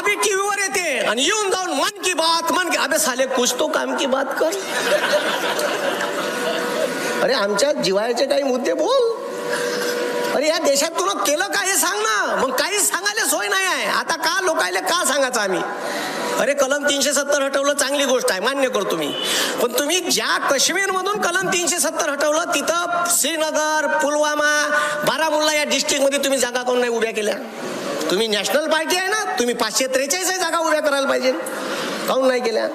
जेव्हा बी टीव्हीवर येते आणि येऊन जाऊन मन की बात मन की अबे साले कुछ तो काम की बात कर। अरे आमच्या जिवाळ्याचे काही मुद्दे बोल। अरे या देशात तुला केलं काय हे सांग ना? मग काहीच सांगायला सोय नाही आहे. आता का लोकायला का सांगायचं आम्ही? अरे कलम तीनशे सत्तर हटवलं चांगली गोष्ट आहे मान्य करतो मी पण तुम्ही ज्या काश्मीरमधून कलम तीनशे सत्तर हटवलं तिथं श्रीनगर पुलवामा बारामुल्ला या डिस्ट्रिक्टमध्ये तुम्ही जागा कोण नाही उभ्या केल्या. तुम्ही नॅशनल पार्टी आहे ना तुम्ही पाचशे त्रेचाळीस जागा उभ्या करायला पाहिजे. काऊन नाही केल्या?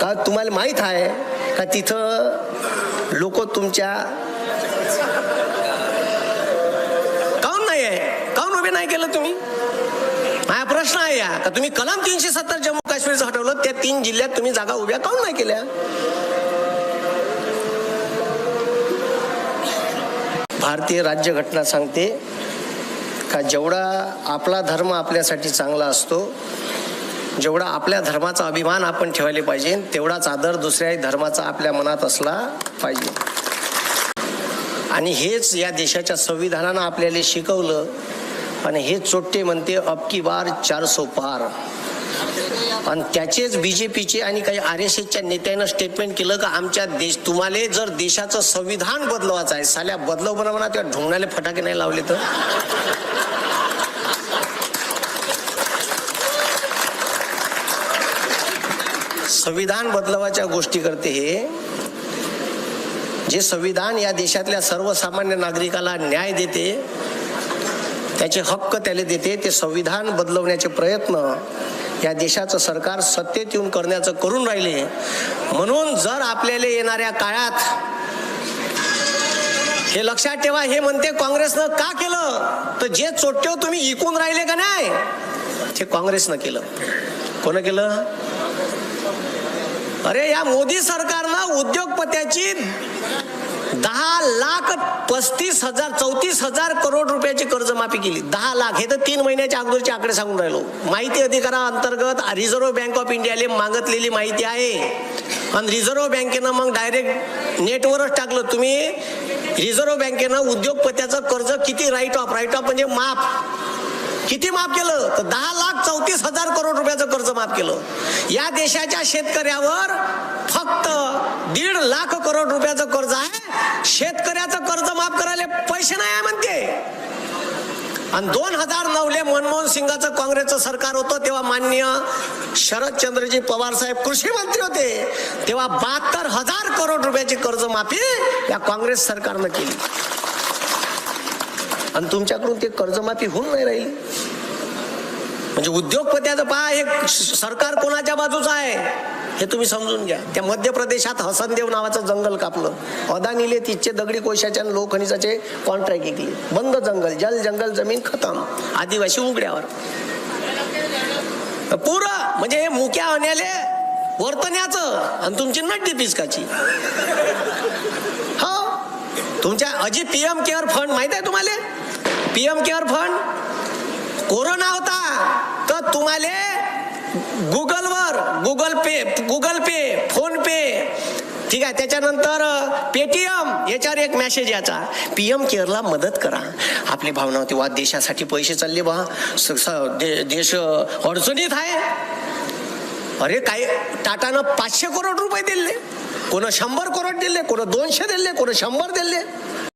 का तुम्हाला माहीत आहे का तिथं लोक तुमच्या काऊन नाही आहे? काऊन उभे नाही केलं तुम्ही? माझा प्रश्न आहे या का तुम्ही कलम तीनशे सत्तर जम्मू काश्मीरचं हटवलं त्या तीन जिल्ह्यात तुम्ही जागा उभ्या काऊन नाही केल्या? भारतीय राज्यघटना सांगते का जेवढा आपला धर्म आपल्यासाठी चांगला असतो जेवढा आपल्या धर्माचा अभिमान आपण ठेवायला पाहिजे तेवढाच आदर दुसऱ्याही धर्माचा आपल्या मनात असला पाहिजे. आणि हेच या देशाच्या संविधानानं आपल्याला शिकवलं आणि हे चोट्टे म्हणते अबकी बार चारसो पार. आणि त्याचेच बीजेपीचे आणि काही आर एस एसच्या नेत्यानं स्टेटमेंट केलं का आमच्या देश तुम्हाला जर देशाचं संविधान बदलवायचं आहे साल्या बदलव म्हणा म्हणा त्या ढोंगणाले फटाके नाही लावले तर? संविधान बदलवाच्या गोष्टी करते हे जे संविधान या देशातल्या सर्वसामान्य नागरिकाला न्याय देते त्याचे हक्क त्याला देते ते संविधान बदलवण्याचे प्रयत्न या देशाचं सरकार सत्तेत येऊन करण्याचं करून राहिले. म्हणून जर आपल्याला येणाऱ्या काळात हे लक्षात ठेवा हे म्हणते काँग्रेसनं का केलं? तर जे चोट्टे हो तुम्ही इकून राहिले का नाही? ते काँग्रेसनं केलं. कोण केलं? अरे या मोदी सरकारनं उद्योगपत्याची दहा लाख पस्तीस हजार चौतीस हजार करोड रुपयाची कर्जमाफी केली. दहा लाख. हे तर तीन महिन्याच्या अगोदरचे आकडे सांगून राहिलो. माहिती अधिकाराअंतर्गत रिझर्व्ह बँक ऑफ इंडियाले मागितलेली माहिती आहे. आणि रिझर्व्ह बँकेनं मग डायरेक्ट नेटवरच टाकलं. तुम्ही रिझर्व्ह बँकेनं उद्योगपत्याचं कर्ज किती राईट ऑफ राईट ऑफ म्हणजे माफ. किती माफ केलं? तर दहा लाख चौतीस हजार करोड रुपयाचं कर्ज माफ केलं. या देशाच्या शेतकऱ्यावर फक्त दीड लाख करोड रुपयाचं कर्ज आहे. शेतकऱ्याचं कर्ज माफ करायला पैसे नाही आहे म्हणते. आणि दोन हजार नऊले मनमोहन सिंगाचं काँग्रेसचं सरकार होतं तेव्हा माननीय शरदचंद्रजी पवार साहेब कृषी मंत्री होते. तेव्हा बहात्तर हजार करोड रुपयाची कर्जमाफी या काँग्रेस सरकारनं केली. आणि तुमच्याकडून ते कर्जमाफी होऊन नाही राहील. म्हणजे उद्योगपत्याचं पहा हे सरकार कोणाच्या बाजूचं आहे? हे तुम्ही समजून घ्या. त्या मध्य प्रदेशात हसनदेव नावाचं जंगल कापलं. अदानीले तिचे दगडी कोशाच्या आणि लोखनिजाचे कॉन्ट्रॅक्ट घेतले बंद जंगल जल जंगल जमीन खतम. आदिवासी उघड्यावर. पूर! म्हणजे हे मुक्या होण्याले वर्तण्याचं आणि तुमची नड्डी पिचकाची. हा? तुमच्या अजी पीएम केअर फंड माहीत आहे तुम्हाला? PM care fund? कोरोना होता तर तुम्हाला गुगलवर Google Pay Google Pay PhonePe ठीक आहे त्याच्यानंतर पेटीएम याच्यावर एक मेसेज याचा पीएम केअरला मदत करा. आपली भावना होती वा देशासाठी पैसे चालले बा. स- दे- देश अडचणीत आहे. अरे काय टाटानं पाचशे करोड रुपये दिले. कोण शंभर करोड दिले कोण दोनशे दिले कोण शंभर दिले.